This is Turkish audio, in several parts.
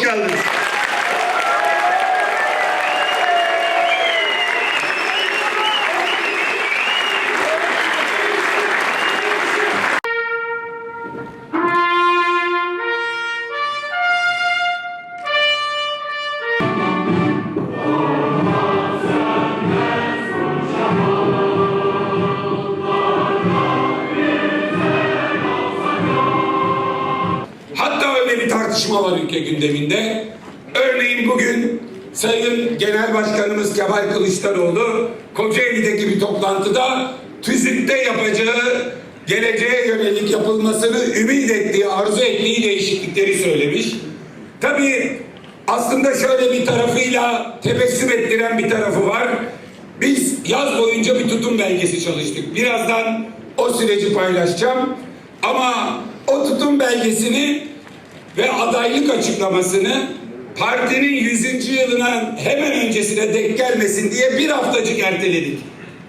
Hoş geldiniz. Var ülke gündeminde. Örneğin bugün Sayın Genel Başkanımız Kemal Kılıçdaroğlu Kocaeli'deki bir toplantıda TÜZÜK'te yapacağı geleceğe yönelik yapılmasını ümit ettiği, arzu ettiği değişiklikleri söylemiş. Tabii aslında şöyle bir tarafıyla tebessüm ettiren bir tarafı var. Biz yaz boyunca bir tutum belgesi çalıştık. Birazdan o süreci paylaşacağım. Ama o tutum belgesini ve adaylık açıklamasını partinin 100. yılına hemen öncesine denk gelmesin diye bir haftacık erteledik.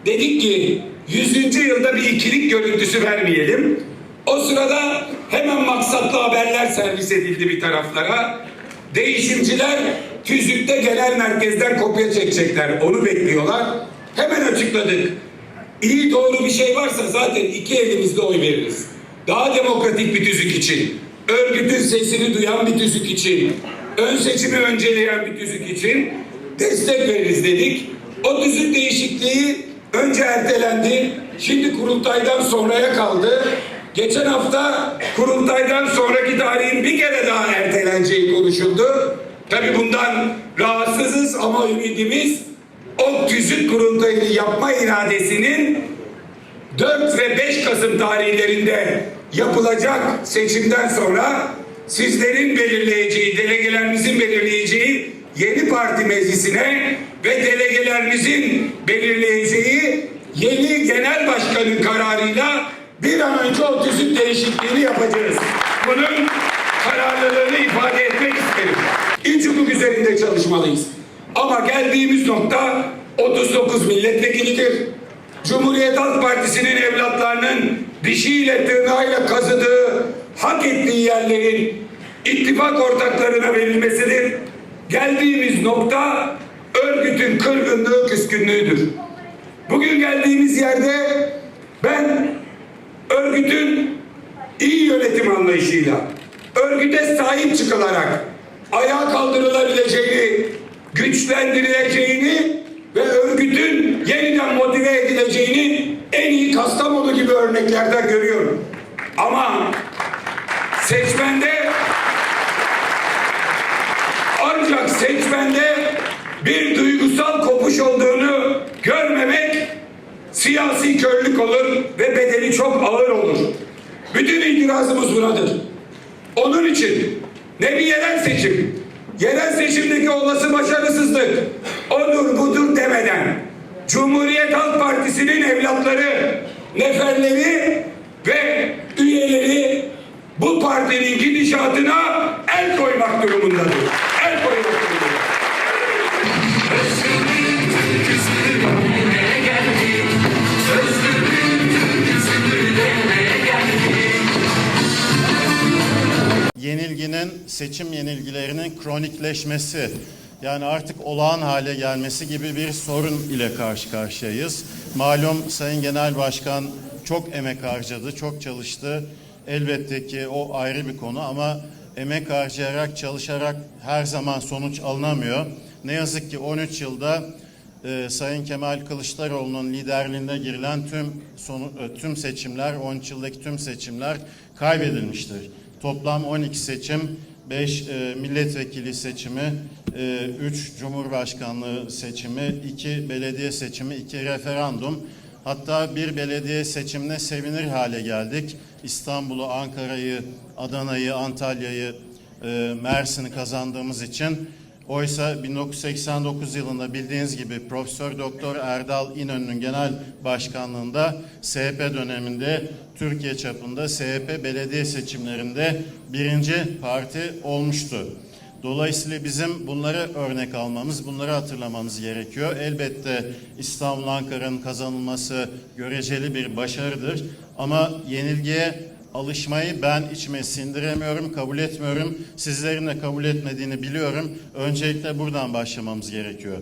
Dedik ki 100. yılda bir ikilik görüntüsü vermeyelim. O sırada hemen maksatlı haberler servis edildi bir taraflara. Değişimciler tüzükte genel merkezden kopya çekecekler. Onu bekliyorlar. Hemen açıkladık. İyi doğru bir şey varsa zaten iki elimizle oy veririz. Daha demokratik bir tüzük için, örgütün sesini duyan bir tüzük için, ön seçimi önceleyen bir tüzük için destek veririz dedik. O tüzük değişikliği önce ertelendi, şimdi kurultaydan sonraya kaldı. Geçen hafta kurultaydan sonraki tarihin bir kere daha erteleneceği konuşuldu. Tabii bundan rahatsızız ama ümidimiz o tüzük kurultayını yapma iradesinin 4 ve 5 Kasım tarihlerinde yapılacak seçimden sonra sizlerin belirleyeceği, delegelerimizin belirleyeceği yeni parti meclisine ve delegelerimizin belirleyeceği yeni genel başkanın kararıyla bir an önce o tüzük değişikliğini yapacağız. Bunun kararlılığını ifade etmek isterim. İlk hukuk üzerinde çalışmalıyız. Ama geldiğimiz nokta 39 milletvekilidir. Cumhuriyet Halk Partisi'nin evlatlarının dişiyle tırnağıyla kazıdığı, hak ettiği yerlerin ittifak ortaklarına verilmesidir. Geldiğimiz nokta örgütün kırgınlığı, küskünlüğüdür. Bugün geldiğimiz yerde ben örgütün iyi yönetim anlayışıyla, örgüte sahip çıkılarak ayağa kaldırılabileceğini, güçlendirileceğini ve örgütün yeniden motive edileceğini Kastamonu gibi örneklerden görüyorum. Ama seçmende ancak seçmende bir duygusal kopuş olduğunu görmemek siyasi körlük olur ve bedeli çok ağır olur. Bütün itirazımız bunadır. Onun için ne bir yerel seçim, yerel seçimdeki olası başarısızlık, odur budur demeden Cumhuriyet Halk Partisi'nin evlatları, neferleri ve üyeleri bu partinin gidişatına el koymak durumundadır. El koymak durumundadır. yenilginin seçim yenilgilerinin kronikleşmesi yani artık olağan hale gelmesi gibi bir sorun ile karşı karşıyayız. Malum Sayın Genel Başkan çok emek harcadı, çok çalıştı. Elbette ki o ayrı bir konu ama emek harcayarak, çalışarak her zaman sonuç alınamıyor. Ne yazık ki 13 yılda e, Sayın Kemal Kılıçdaroğlu'nun liderliğinde girilen tüm sonu, e, tüm seçimler, 13 yıldaki tüm seçimler kaybedilmiştir. Toplam 12 seçim, 5 e, milletvekili seçimi, 3 cumhurbaşkanlığı seçimi, 2 belediye seçimi, 2 referandum. Hatta bir belediye seçimine sevinir hale geldik. İstanbul'u, Ankara'yı, Adana'yı, Antalya'yı, e, Mersin'i kazandığımız için Oysa 1989 yılında bildiğiniz gibi Profesör Doktor Erdal İnönü'nün genel başkanlığında SHP döneminde Türkiye çapında SHP belediye seçimlerinde birinci parti olmuştu. Dolayısıyla bizim bunları örnek almamız, bunları hatırlamamız gerekiyor. Elbette İstanbul Ankara'nın kazanılması göreceli bir başarıdır. Ama yenilgiye alışmayı ben içime sindiremiyorum, kabul etmiyorum. Sizlerin de kabul etmediğini biliyorum. Öncelikle buradan başlamamız gerekiyor.